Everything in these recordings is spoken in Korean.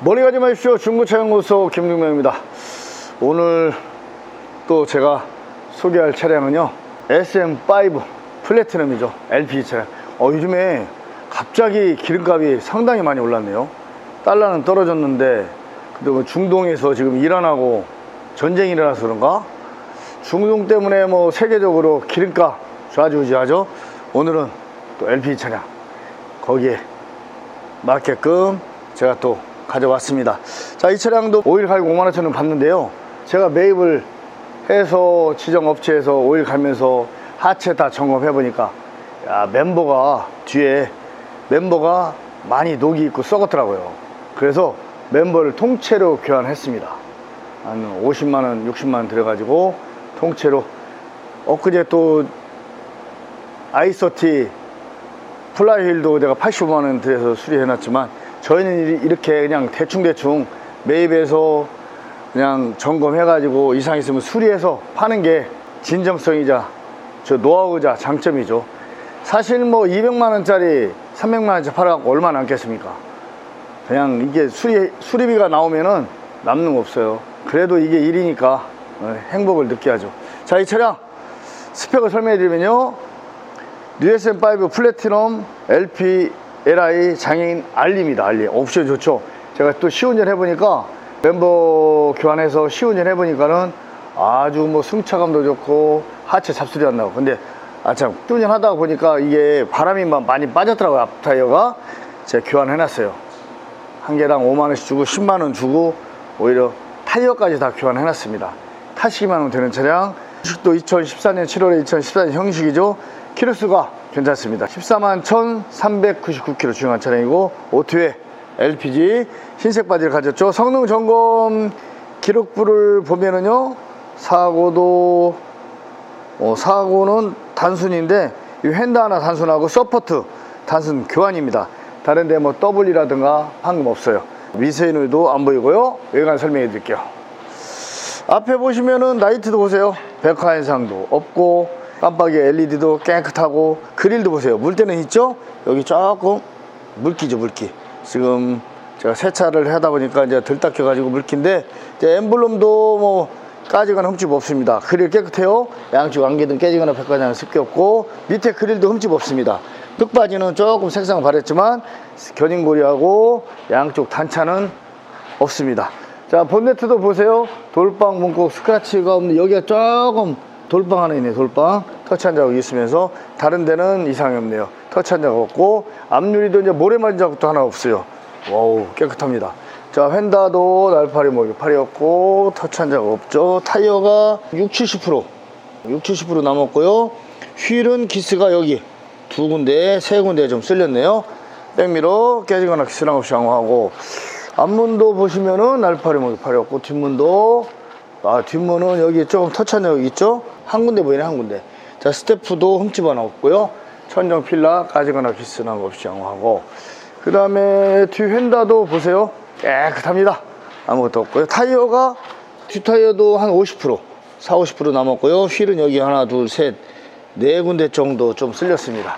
머리 가지 마십시오. 중고차 연구소 김중명입니다. 오늘 또 제가 소개할 차량은요. SM5 플래티넘이죠. LPG 차량. 어, 요즘에 갑자기 기름값이 상당히 많이 올랐네요. 달러는 떨어졌는데, 근데 뭐 중동에서 지금 하고 전쟁이 일어나서 그런가? 중동 때문에 뭐 세계적으로 기름값 좌지우지하죠. 오늘은 또 LPG 차량. 거기에 맞게끔 제가 또 가져왔습니다. 자, 이 차량도 오일 갈고 5만 원천원 받는데요. 제가 매입을 해서 지정 업체에서 오일 갈면서 하체 다 점검해 보니까 야, 멤버가 뒤에 멤버가 많이 녹이 있고 썩었더라고요. 그래서 멤버를 통째로 교환했습니다. 한 50만 원, 60만 원 들어가지고 통째로 엊그제 또 아이서티 플라이휠도 내가 85만 원 들여서 수리해놨지만 저희는 이- 이렇게 그냥 대충대충 매입해서 그냥 점검해가지고 이상 있으면 수리해서 파는 게 진정성이자 저 노하우자 장점이죠. 사실 뭐 200만 원짜리 300만 원짜리 팔아갖고 얼마 남겠습니까? 그냥 이게 수리, 수리비가 나오면은 남는 거 없어요. 그래도 이게 일이니까 어, 행복을 느껴야죠. 자, 이 차량 스펙을 설명해 드리면요. 뉴SM5 플래티넘 LP LI 장애인 알리입니다. 알리. 옵션 좋죠. 제가 또 시운전 해보니까 멤버 교환해서 시운전 해보니까는 아주 뭐 승차감도 좋고 하체 잡소리 안 나고. 근데 아참 시운전 하다가 보니까 이게 바람이 마- 많이 빠졌더라고요. 앞 타이어가. 제가 교환해놨어요. 한 개당 5만 원씩 주고 10만 원 주고 오히려 타이어까지 다 교환해놨습니다. 타시기만 하면 되는 차량. 형식도 2014년 7월에 2014년 형식이죠. 키로수가 괜찮습니다. 14만 1,399km 주행한 차량이고 오토에 LPG 흰색 바디를 가졌죠. 성능 점검 기록부를 보면은요 사고도 어, 사고는 단순인데 이 휀다 하나 단순하고 서포트 단순 교환입니다. 다른데 뭐 더블이라든가 방금 없어요. 미세누도 안 보이고요. 외관 설명해 드릴게요. 앞에 보시면은 라이트도 보세요. 백화 현상도 없고 깜빡이 LED도 깨끗하고 그릴도 보세요. 물때는 있죠? 여기 조금 물기죠, 물기. 지금 제가 세차를 하다 보니까 이제 덜 닦여 가지고 물기인데 이제 엠블럼도 뭐 까지거나 흠집 없습니다. 그릴 깨끗해요. 양쪽 안개등 깨지거나 백화장 습기 없고 밑에 그릴도 흠집 없습니다. 흙바지는 조금 색상 바랬지만 견인고리하고 양쪽 단차는 없습니다. 자, 본네트도 보세요. 돌빵 문콕 스크래치가 없는 여기가 조금 돌빵 하나 있네, 돌빵. 터치한 자국 있으면서 다른 데는 이상이 없네요. 터치한 자국 없고 앞유리도 이제 모래 맞은 자국도 하나 없어요. 와우, 깨끗합니다. 자, 휀다도 날파리 목이 팔이 없고 터치한 자국 없죠. 타이어가 6, 70% 6, 70% 남았고요. 휠은 기스가 여기 두 군데, 세 군데 좀 쓸렸네요. 백미러 깨지거나 기스랑 없이 양호하고 앞문도 보시면은 날파리 목이 팔이 없고 뒷문도 아 뒷문은 여기 조금 터치한 여기 있죠? 한 군데 보이네 한 군데. 자 스태프도 흠집 하나 없고요. 천정 필라 까지거나 기스랑 없이 양호하고 그 다음에 뒤 휀다도 보세요. 깨끗합니다. 아무것도 없고요. 타이어가 뒷타이어도 한 50% 4, 50% 남았고요. 휠은 여기 하나, 둘, 셋, 네 군데 정도 좀 쓸렸습니다.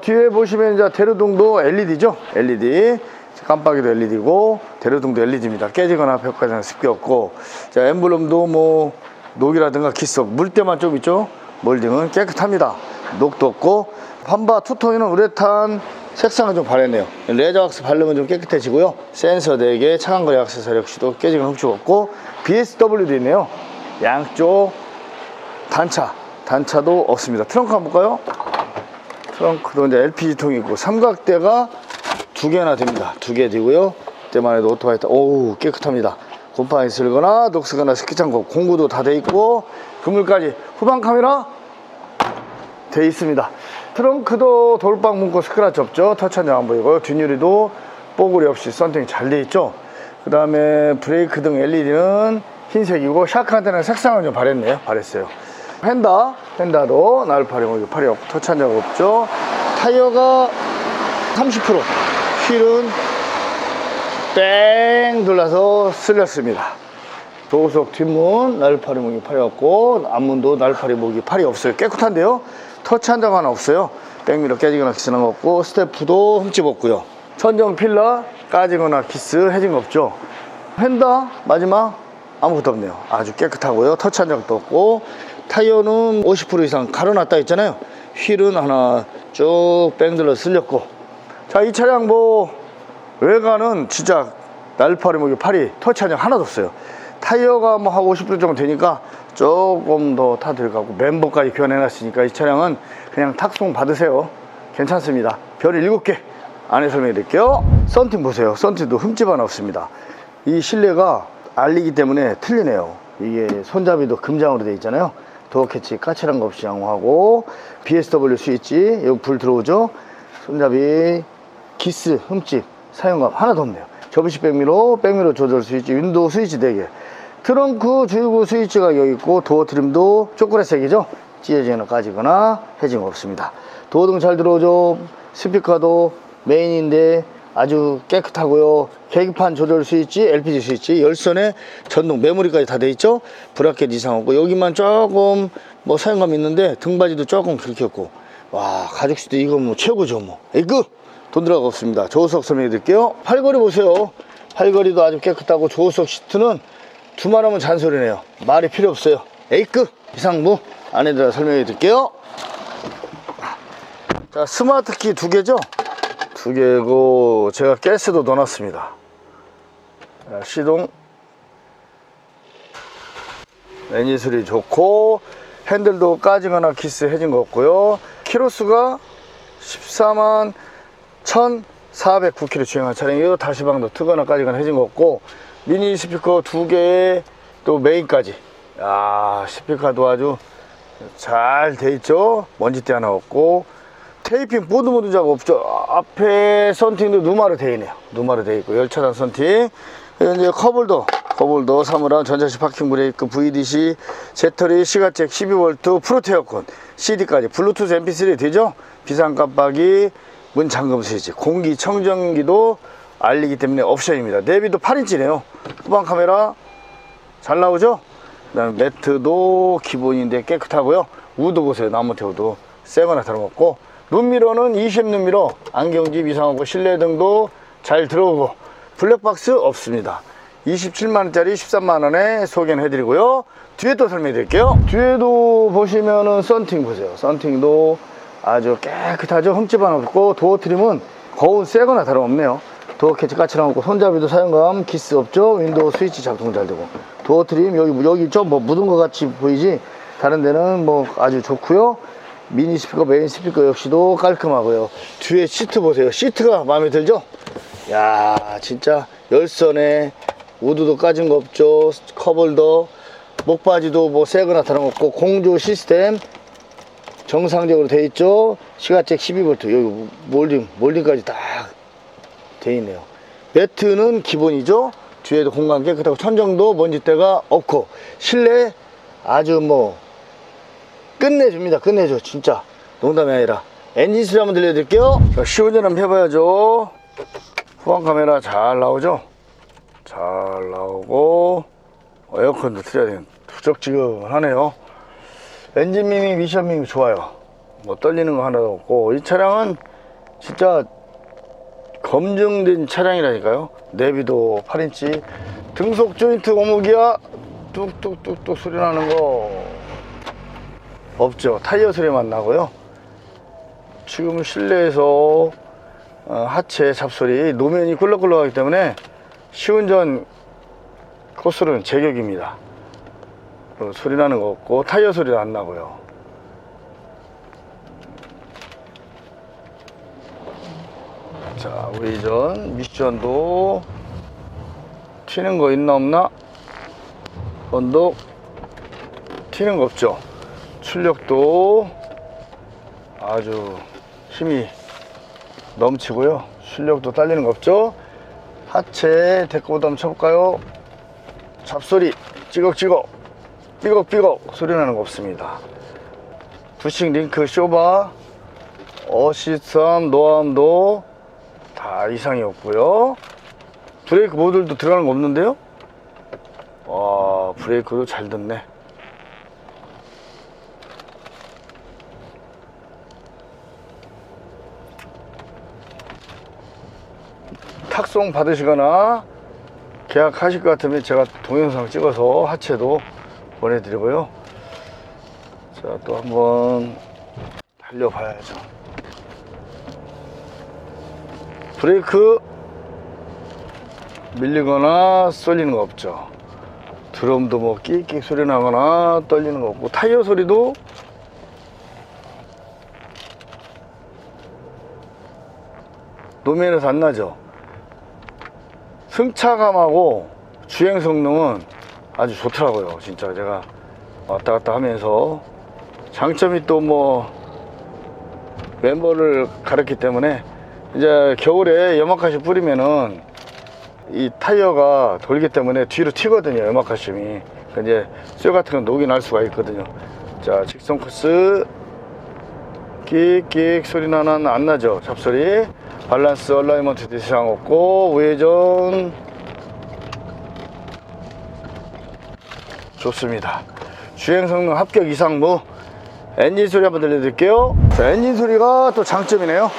뒤에 보시면 이제 대로등도 LED죠? LED. 깜빡이도 LED고 대로등도 LED입니다. 깨지거나 벽까지는 습기 없고 자 엠블럼도 뭐 녹이라든가 기석 물때만 좀 있죠? 몰딩은 깨끗합니다. 녹도 없고 판바 투톤이는 우레탄 색상은 좀 바랬네요. 레저 왁스 바르면 좀 깨끗해지고요. 센서 4개, 차간거리 액세서리 역시도 깨지거나 흡축 없고 BSW도 있네요. 양쪽 단차, 단차도 없습니다. 트렁크 한번 볼까요? 트렁크도 이제 LPG통이 있고 삼각대가 두 개나 됩니다. 두 개 되고요. 때만 해도 오토바이 타, 오우 깨끗합니다. 곰팡이 쓸거나 녹슬거나 스키창고 공구도 다 돼 있고 그물까지 후방 카메라 돼 있습니다. 트렁크도 돌빵 문고 스크라치 없죠. 터치한 안 보이고요. 뒷유리도 뽀글이 없이 썬팅이 잘돼 있죠. 그 다음에 브레이크 등 LED는 흰색이고 샤크 한테는 색상은 좀 바랬네요. 바랬어요. 펜다, 펜다도 날파리 뭐 팔이 없고 터치한 적 없죠. 타이어가 30% 휠은 뺑 돌라서 쓸렸습니다. 도우석 뒷문 날파리 목이 팔이 없고 앞문도 날파리 목이 팔이 없어요. 깨끗한데요. 터치한 적 하나 없어요. 백미러 깨지거나 기스는 거 없고 스태프도 흠집 없고요. 천정 필러 까지거나 키스 해진 거 없죠? 휀다? 마지막? 아무것도 없네요. 아주 깨끗하고요. 터치한 적도 없고 타이어는 50% 이상 갈아놨다 했잖아요. 휠은 하나 쭉 뺑들러 쓸렸고. 자 이 차량 뭐 외관은 진짜 날파리 목이 팔이 터치한 적 하나도 없어요 타이어가 뭐한50% 정도 되니까 조금 더 타 들어가고 멤버까지 교환해 놨으니까 이 차량은 그냥 탁송 받으세요. 괜찮습니다. 별 7개 안에 설명해 드릴게요. 썬팅 보세요. 썬팅도 흠집 하나 없습니다. 이 실내가 알리기 때문에 틀리네요. 이게 손잡이도 금장으로 되어 있잖아요. 도어 캐치 까칠한 거 없이 양호하고 BSW 스위치 여기 불 들어오죠? 손잡이 기스 흠집 사용감 하나도 없네요 접이식 백미러 백미러 조절 스위치 윈도우 스위치 4개. 트렁크 주유구 스위치가 여기 있고 도어 트림도 초콜릿색이죠? 찢어지거나 까지거나 해진 거 없습니다. 도어등 잘 들어오죠? 스피커도 메인인데 아주 깨끗하고요. 계기판 조절 스위치 LPG 스위치 열선에 전동 메모리까지 다 돼 있죠? 브라켓 이상 없고 여기만 조금 뭐 사용감 있는데 등받이도 조금 긁혔고. 와 가죽 시트 이거 뭐 최고죠 뭐. 에이그 돈 들어가 없습니다. 조수석 설명해 드릴게요. 팔걸이 보세요. 팔걸이도 아주 깨끗하고 조수석 시트는 두말 하면 잔소리네요. 말이 필요 없어요. 에이크! 이상무 안에 들어 설명해 드릴게요. 자 스마트키 두 개죠? 두 개고 제가 가스도 넣어놨습니다. 자, 시동. 엔진 소리 좋고 핸들도 까지거나 키스 해진 거 없고요. 키로수가 14만 1,409km 주행한 차량이에요 다시방도 까지거나 해진 거 없고 미니 스피커 두 개에 또 메인까지. 야 스피커도 아주 잘 돼 있죠? 먼지때 하나 없고 테이핑 보드 모드 작업 없죠? 앞에 선팅도 누마로 되어 있네요. 누마로 되어 있고 열차단 선팅. 이제 커블도 커블도 사무랑 전자식 파킹 브레이크 VDC 제터리 시가잭 12V 프로테 에어컨 CD까지 블루투스 MP3 되죠? 비상 깜빡이 문 잠금 스위치 공기 청정기도 알리기 때문에 옵션입니다. 내비도 8인치네요. 후방 카메라 잘 나오죠? 그 다음에 매트도 기본인데 깨끗하고요. 우드 보세요. 나무 태우도. 새거나 다름없고. 룸미러는 20 룸미러. 안경집 이상하고 실내등도 잘 들어오고. 블랙박스 없습니다. 27만원짜리 13만원에 소개는 해드리고요. 뒤에 또 설명해 드릴게요. 뒤에도 보시면은 썬팅 보세요. 썬팅도 아주 깨끗하죠? 흠집 하나 없고 도어 트림은 거운 새거나 다름없네요. 도어 캐치 까칠한 없고 손잡이도 사용감 기스 없죠? 윈도우 스위치 작동 잘 되고. 도어 트림 여기 여기 좀 뭐 묻은 것 같이 보이지? 다른 데는 뭐 아주 좋고요. 미니 스피커 메인 스피커 역시도 깔끔하고요. 뒤에 시트 보세요. 시트가 마음에 들죠? 야 진짜 열선에 우드도 까진 거 없죠? 커벌도 목바지도 뭐 새거나 다름없고 공조 시스템 정상적으로 돼 있죠? 시가잭 12V 여기 몰딩 몰딩까지 딱 돼 있네요. 매트는 기본이죠? 뒤에도 공간 깨끗하고 천정도 먼지때가 없고. 실내 아주 뭐 끝내줍니다. 끝내줘 진짜. 농담이 아니라. 엔진 소리 한번 들려드릴게요. 자, 시운전 한번 해봐야죠. 후방 카메라 잘 나오죠? 잘 나오고 어, 에어컨도 틀어야 되는 부적지근하네요 엔진 미미 미션 미미 좋아요. 뭐 떨리는 거 하나도 없고. 이 차량은 진짜 검증된 차량이라니까요. 내비도 8인치. 등속 조인트 고무기야 뚝뚝뚝뚝 소리 나는 거 없죠. 타이어 소리만 나고요. 지금 실내에서 어, 하체 잡소리 노면이 꿀럭꿀럭하기 때문에 시운전 코스는 제격입니다 어, 소리 나는 거 없고 타이어 소리도 안 나고요. 자 우회전 미션도 튀는 거 있나 없나? 언덕 튀는 거 없죠? 출력도 아주 힘이 넘치고요. 출력도 딸리는 거 없죠? 하체 한번 쳐볼까요? 잡소리 찌걱찌걱 삐걱삐걱 소리 나는 거 없습니다. 부식 링크 쇼바 어시스트함 노암도 다 이상이 없고요. 브레이크 모듈도 들어가는 거 없는데요? 와 브레이크도 잘 듣네. 탁송 받으시거나 계약하실 것 같으면 제가 동영상 찍어서 하체도 보내드리고요. 자, 또 한번 달려봐야죠. 브레이크 밀리거나 쏠리는 거 없죠. 드럼도 뭐 끼익끼익 소리 나거나 떨리는 거 없고 타이어 소리도 노면에서 안 나죠. 승차감하고 주행 성능은 아주 좋더라고요. 진짜 제가 왔다 갔다 하면서 장점이 또 뭐 멤버를 가렸기 때문에 이제 겨울에 염화카시 뿌리면은 이 타이어가 돌기 때문에 뒤로 튀거든요. 염화카심이. 그 이제 쇠 같은 건 녹이 날 수가 있거든요. 자, 직선 코스 끽끽 소리 나는 안 나죠. 잡소리. 밸런스 얼라이먼트 이상 없고 우회전 좋습니다. 주행 성능 합격 이상 무 엔진 소리 한번 들려드릴게요. 자, 엔진 소리가 또 장점이네요.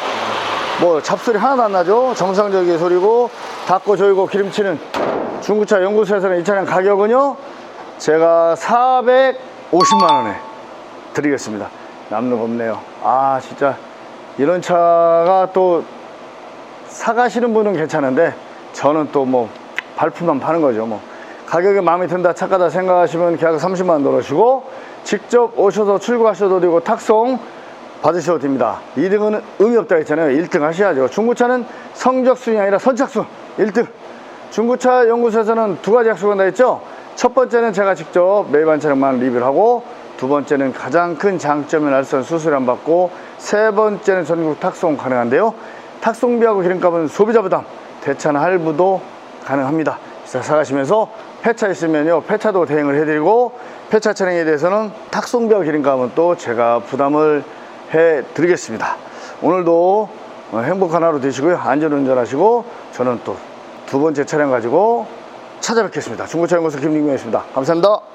뭐 잡소리 하나도 안 나죠. 정상적인 소리고 닫고 조이고 기름치는 중고차 연구소에서는 이 차량 가격은요. 제가 450만 원에 드리겠습니다. 남는 거 없네요. 아 진짜 이런 차가 또 사가시는 분은 괜찮은데 저는 또 뭐 발품만 파는 거죠. 뭐 가격이 마음에 든다 착하다 생각하시면 계약 30만 원 넣으시고 직접 오셔서 출고하셔도 되고 탁송 받으셔도 됩니다. 2등은 의미 없다 했잖아요. 1등 하셔야죠. 중고차는 성적순이 아니라 선착순 1등. 중고차 연구소에서는 두 가지 약속을 한다 했죠. 첫 번째는 제가 직접 매입한 차량만 리뷰를 하고 두 번째는 가장 큰 장점을 알선 수수료 안 받고 세 번째는 전국 탁송 가능한데요. 탁송비하고 기름값은 소비자 부담, 대차나 할부도 가능합니다. 자, 사가시면서 폐차 있으면요, 폐차도 대행을 해드리고 폐차 차량에 대해서는 탁송비와 기름값은 또 제가 부담을 해 드리겠습니다. 오늘도 어, 행복한 하루 되시고요. 안전운전 하시고 저는 또 두 번째 차량 가지고 찾아뵙겠습니다. 중고차 연구소 김민경이었습니다. 감사합니다.